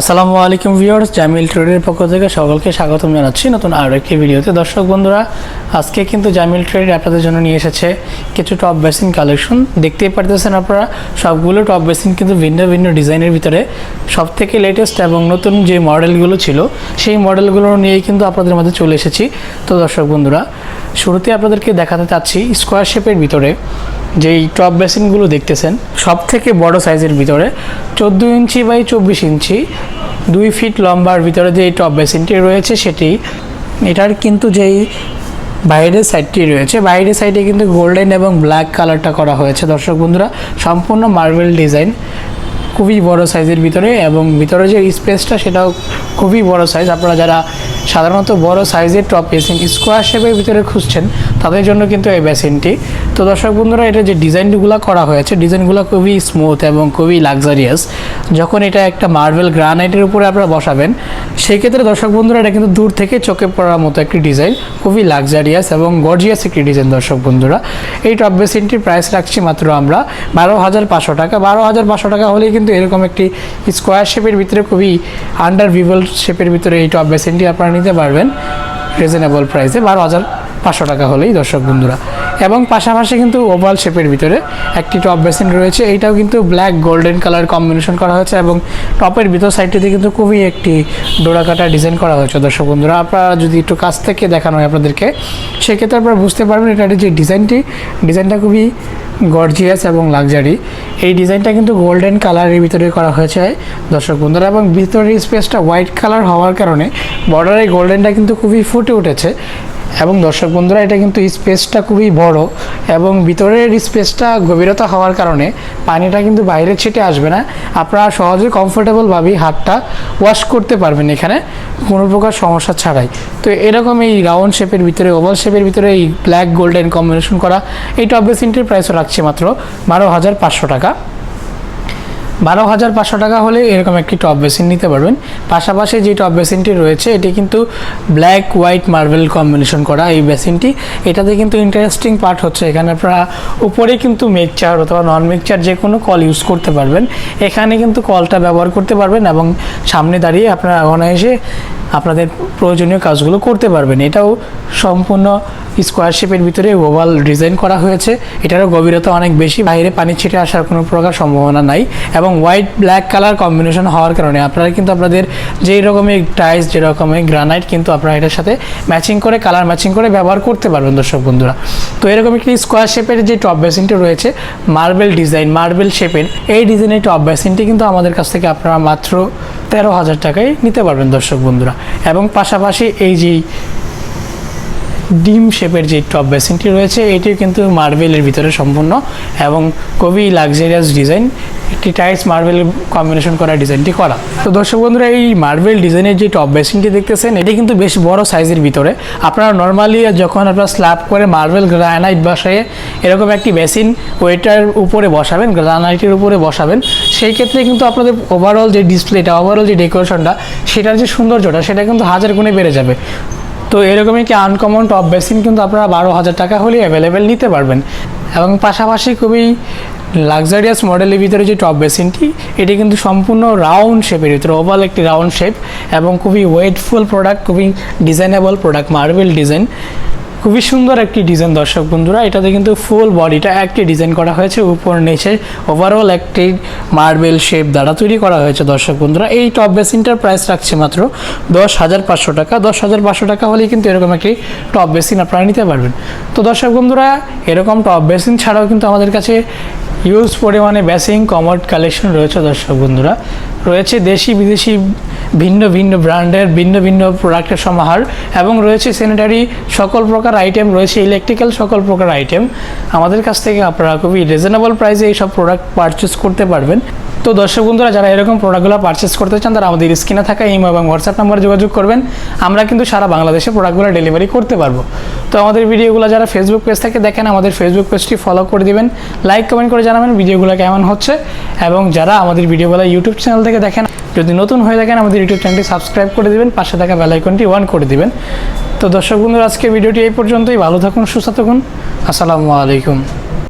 আসসালামু আলাইকুম ভিউয়ার্স, জামিল ট্রেডের পক্ষ থেকে সকলকে স্বাগতম জানাচ্ছি নতুন আরও একটি ভিডিওতে। দর্শক বন্ধুরা, আজকে কিন্তু জামিল ট্রেড আপনাদের জন্য নিয়ে এসেছে কিছু টপ বেসিন কালেকশন। দেখতেই পারতেছেন আপনারা, সবগুলো টপ বেসিন কিন্তু ভিন্ন ভিন্ন ডিজাইনের ভিতরে। সব থেকে লেটেস্ট এবং নতুন যে মডেলগুলো ছিল, সেই মডেলগুলো নিয়েই কিন্তু আপনাদের মধ্যে চলে এসেছি। তো দর্শক বন্ধুরা, শুরুতে আপনাদেরকে দেখাতে চাচ্ছি স্কোয়ার শেপের ভিতরে। যেই টপ বেসিনগুলো দেখতেছেন সব থেকে বড় সাইজের ভিতরে চোদ্দ ইঞ্চি বাই চব্বিশ ইঞ্চি, দুই ফিট লম্বার ভিতরে যে টপ বেসিনটি রয়েছে সেটি, এটার কিন্তু যেই বাইরের সাইডটি রয়েছে, বাইরের সাইডে কিন্তু গোল্ডেন এবং ব্ল্যাক কালারটা করা হয়েছে। দর্শক বন্ধুরা, সম্পূর্ণ মার্বেল ডিজাইন খুবই বড় সাইজের ভিতরে এবং ভিতরে যে স্পেসটা সেটাও খুবই বড় সাইজ আপনারা যারা সাধারণত বড় সাইজের টপ বেসিন স্কোয়ার শেপের ভিতরে খুঁজছেন তাদের জন্য কিন্তু এই বেসিনটি। তো দর্শক বন্ধুরা, এটা যে ডিজাইনগুলো করা হয়েছে, ডিজাইনগুলো খুবই স্মুথ এবং খুবই লাক্সারিয়াস যখন এটা একটা মার্বেল গ্রানাইটের উপরে আপনারা বসাবেন সেই ক্ষেত্রে দর্শক বন্ধুরা, এটা কিন্তু দূর থেকে চোখে পড়ার মতো একটি ডিজাইন খুবই লাক্সারিয়াস এবং গর্জিয়াস একটি ডিজাইন দর্শক বন্ধুরা। এই টপ বেসিনটির প্রাইস রাখছি মাত্র আমরা বারো হাজার পাঁচশো টাকা। বারো হাজার পাঁচশো টাকা হলেই কিন্তু এরকম একটি স্কোয়ার শেপের ভিতরে খুবই আন্ডার ভিভল শেপের ভিতরে এই টপ বেসিনটি আপনারা নিতে পারবেন রিজনেবল প্রাইসে বারো হাজার পাঁচশো টাকা হলেই দর্শক বন্ধুরা। এবং পাশাপাশি কিন্তু ওভাল শেপের ভিতরে একটি টপ বেসিন রয়েছে। এইটাও কিন্তু ব্ল্যাক গোল্ডেন কালার কম্বিনেশন করা হয়েছে এবং টপের ভিতর সাইডটিতে কিন্তু খুবই একটি ডোরাকাটা ডিজাইন করা হয়েছে দর্শক বন্ধুরা। আপনারা যদি একটু কাছ থেকে দেখানো হয় আপনাদেরকে, সেক্ষেত্রে আপনারা বুঝতে পারবেন এটার যে ডিজাইনটি, ডিজাইনটা খুবই গর্জিয়াস এবং লাক্সারি এই ডিজাইনটা কিন্তু গোল্ডেন কালারের ভিতরে করা হয়েছে দর্শক বন্ধুরা। এবং ভিতরের স্পেসটা হোয়াইট কালার হওয়ার কারণে বর্ডারে গোল্ডেনটা কিন্তু খুবই ফুটে উঠেছে। এবং দর্শক বন্ধুরা, এটা কিন্তু স্পেসটা খুবই বড় এবং ভিতরের স্পেসটা গভীরতা হওয়ার কারণে পানিটা কিন্তু বাইরে ছিটে আসবে না। আপনারা সহজে কমফোর্টেবলভাবেই হাতটা ওয়াশ করতে পারবেন এখানে, কোনো প্রকার সমস্যা ছাড়াই। তো এরকম এই রাউন্ড শেপের ভিতরে ওভাল শেপের ভিতরে এই ব্ল্যাক গোল্ডেন কম্বিনেশন করা এই টপ বেসিনটির প্রাইসও রাখছে মাত্র বারো হাজার পাঁচশো টাকা। বারো হাজার পাঁচশো টাকা হলে এরকম একটি টপ বেসিন নিতে পারবেন। পাশাপাশি যে টপ বেসিনটি রয়েছে, এটি কিন্তু ব্ল্যাক হোয়াইট মার্বেল কম্বিনেশন করা এই বেসিনটি এটাতে কিন্তু ইন্টারেস্টিং পার্ট হচ্ছে, এখানে আপনারা উপরে কিন্তু মিক্সচার অথবা নন মিক্সচার যে কোনো কল ইউজ করতে পারবেন। এখানে কিন্তু কলটা ব্যবহার করতে পারবেন এবং সামনে দাঁড়িয়ে আপনারা অনায়াসে আপনাদের প্রয়োজনীয় কাজগুলো করতে পারবেন। এটাও সম্পূর্ণ স্কোয়ার শেপের ভিতরে ওভাল ডিজাইন করা হয়েছে। এটারও গভীরতা অনেক বেশি। বাইরে পানি ছিটে আসার কোনো প্রকার সম্ভাবনা নাই এবং হোয়াইট ব্ল্যাক কালার কম্বিনেশন হওয়ার কারণে আপনারা কিন্তু আপনাদের যেই রকমের টাইলস যে রকমের গ্রানাইট কিন্তু আপনারা এটার সাথে ম্যাচিং করে কালার ম্যাচিং করে ব্যবহার করতে পারবেন দর্শক বন্ধুরা। তো এরকম একটি স্কোয়ার শেপের যে টপ বেসিনটি রয়েছে মার্বেল ডিজাইন মার্বেল শেপের এই ডিজাইনের টপ বেসিনটি কিন্তু আমাদের কাছ থেকে আপনারা মাত্র তেরো হাজার টাকায় নিতে পারবেন দর্শক বন্ধুরা। এবং পাশাপাশি এই যে ডিম শেপের যে টপ বেসিনটি রয়েছে, এটিও কিন্তু মার্বেলের ভিতরে সম্পূর্ণ এবং কবি লাক্সারিয়াস ডিজাইন একটি টাইলস মার্বেল কম্বিনেশন করা ডিজাইনটি করা। তো দর্শক বন্ধুরা, এই মার্বেল ডিজাইনের যে টপ বেসিনটি দেখতেছেন, এটি কিন্তু বেশ বড় সাইজের ভিতরে। আপনারা নর্মালি যখন আপনারা স্ল্যাব করে মার্বেল গ্রানাইট বসায় এরকম একটি বেসিন ওয়েটার উপরে বসাবেন গ্রানাইটের উপরে বসাবেন, সেই ক্ষেত্রে কিন্তু আপনাদের ওভারঅল যে ডিসপ্লেটা ওভারঅল যে ডেকোরেশনটা সেটার যে সৌন্দর্যটা, সেটা কিন্তু হাজার গুণে বেড়ে যাবে। তো এরকমই কি আনকমন টপ বেসিন কিন্তু আপনারা বারো হাজার টাকা হলেই অ্যাভেলেবেল নিতে পারবেন। এবং পাশাপাশি খুবই লাক্সারিয়াস মডেলের ভিতরে যে টপ বেসিনটি এটি কিন্তু সম্পূর্ণ রাউন্ড শেপের ভিতরে ওভাল একটি রাউন্ড শেপ এবং খুবই ওয়েটফুল প্রোডাক্ট খুবই ডিজাইনেবল প্রোডাক্ট মার্বেল ডিজাইন খুবই সুন্দর একটি ডিজাইন দর্শক বন্ধুরা, এটাতে কিন্তু ফুল বডিটা একটি ডিজাইন করা হয়েছে, উপর নিচে ওভারঅল একটি মার্বেল শেপ দ্বারা তৈরি করা হয়েছে দর্শক বন্ধুরা। এই টপ বেসিনটার প্রাইস রাখছে মাত্র দশ হাজার পাঁচশো টাকা। দশ হাজার পাঁচশো টাকা হলেই কিন্তু এরকম একটি টপ বেসিন আপনারা নিতে পারবেন। তো দর্শক বন্ধুরা, এরকম টপ বেসিন ছাড়াও কিন্তু আমাদের কাছে ইউজ পরিমাণে ব্যাসিং, কমোড কালেকশন রয়েছে দর্শক বন্ধুরা। রয়েছে দেশি, বিদেশি, ভিন্ন ভিন্ন ব্র্যান্ডের, ভিন্ন ভিন্ন প্রোডাক্টের সমাহার এবং রয়েছে স্যানিটারি সকল প্রকার আইটেম রয়েছে ইলেকট্রিক্যাল সকল প্রকার আইটেম আমাদের কাছ থেকে আপনারা খুবই রিজনেবল প্রাইসে এইসব প্রোডাক্ট পারচেস করতে পারবেন। তো দর্শক বন্ধুরা, যারা এরকম প্রোডাক্টগুলো পারচেস করতে চান, তারা আমাদের স্ক্রিনে থাকা ইমো এবং হোয়াটসঅ্যাপ নাম্বারে যোগাযোগ করবেন। আমরা কিন্তু সারা বাংলাদেশে প্রোডাক্টগুলো ডেলিভারি করতে পারব। তো আমাদের ভিডিওগুলো যারা ফেসবুক পেজ থেকে দেখেন, আমাদের ফেসবুক পেজটি ফলো করে দিবেন লাইক কমেন্ট করে জানাবেন ভিডিওগুলো কেমন হচ্ছে, এবং যারা আমাদের ভিডিওগুলো ইউটিউব চ্যানেল থেকে দেখেন, যদি নতুন হয়ে থাকেন, আমাদের ইউটিউব চ্যানেলটি সাবস্ক্রাইব করে দেবেন, পাশে থাকা বেলাইকনটি অন করে দিবেন। তো দর্শক বন্ধুরা আজকে ভিডিওটি এই পর্যন্তই, ভালো থাকুন, সুস্থ থাকুন, আসসালামু আলাইকুম।